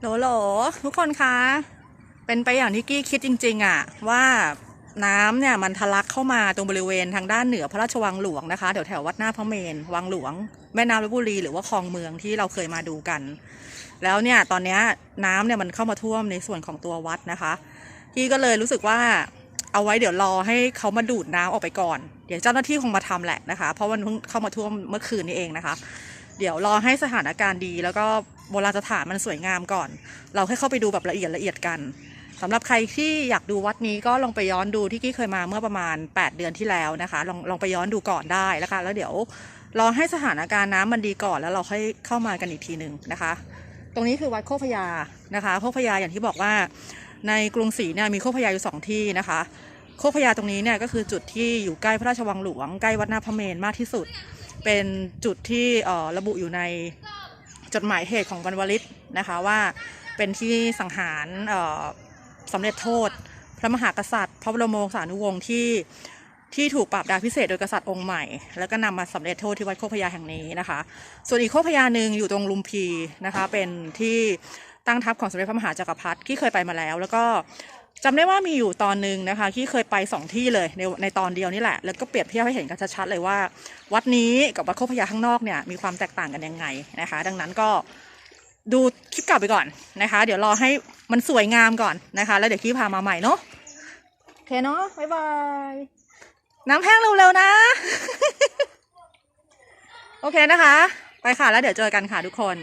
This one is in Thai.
โหลโหลทุกคนคะ เป็นไปอย่างที่กี้คิดจริง ๆอะว่าน้ำเนี่ยมันทะลักเข้ามาตรงบริเวณทางด้านเหนือพระราชวังหลวงนะคะแถวแถววัดหน้าพระเมรุวังหลวง แม่น้ำลพบุรีหรือว่าคลองเมืองที่เราเคยมาดูกัน แล้วเนี่ยตอนนี้น้ำเนี่ยมันเข้ามาท่วมในส่วนของตัววัดนะคะกี้ก็เลยรู้สึกว่าเอาไว้เดี๋ยวรอให้เขามาดูดน้ำออกไปก่อน เดี๋ยวเจ้าหน้าที่คงมาทำแหละนะคะ เพราะมันเพิ่งเข้ามาท่วมเมื่อคืนนี้เองนะคะ เดี๋ยวรอให้สถานการณ์ดี แล้วก็โบราณสถานมันสวยงามก่อน เราให้เข้าไปดูแบบละเอียดละเอียดกันสำหรับใครที่อยากดูวัดนี้ก็ลองไปย้อนดูที่กี้เคยมาเมื่อประมาณ 8 เดือนที่แล้วนะคะ ลองลองไปย้อนดูก่อนได้แล้วค่ะแล้วเดี๋ยวรอให้สถานการณ์น้ำมันดีก่อนแล้วเราค่อยเข้ามากันอีกทีหนึ่งนะคะ ตรงนี้คือวัดโคกพญานะคะโคกพญาอย่างที่บอกว่า ในกรุงศรีเนี่ยมีโคกพญาอยู่สองที่นะคะ โคกพญาตรงนี้เนี่ยก็คือจุดที่อยู่ใกล้พระราชวังหลวงใกล้วัดนาพระเมรุมากที่สุด เป็นจุดที่ระบุอยู่ในจดหมายเหตุของบรรวลิตนะคะว่าเป็นที่สังหารสำเร็จโทษ พระมหากษัตริย์ พระบรมวงศานุวงศ์ที่ที่ถูกปราบดาพิเศษโดยกษัตริย์องค์ใหม่ แล้วก็นำมาสำเร็จโทษที่วัดโคกพญาแห่งนี้นะคะ ส่วนอีกโคกพญาหนึ่งอยู่ตรงลุมพีนะคะ เป็นที่ตั้งทัพของสมเด็จพระมหาจักรพรรดิที่เคยไปมาแล้ว แล้วก็ จำได้ว่ามีอยู่ตอนหนึ่งนะคะ ที่เคยไปสองที่เลยในในตอนเดียวนี่แหละ แล้วก็เปรียบเทียบให้เห็นกันชัดๆเลยว่า วัดนี้กับวัดโคกพญาข้างนอกเนี่ยมีความแตกต่างกันยังไงนะคะ ดังนั้นก็ดูคลิปเก่าไปก่อนนะคะ เดี๋ยวรอให้มันสวยงามก่อนนะคะ แล้วเดี๋ยวพี่พามาใหม่เนาะโอเคเนาะบ๊ายบายน้ำแห้งเร็วๆนะ โอเคนะคะ ไปค่ะแล้วเดี๋ยวเจอกันค่ะทุกคน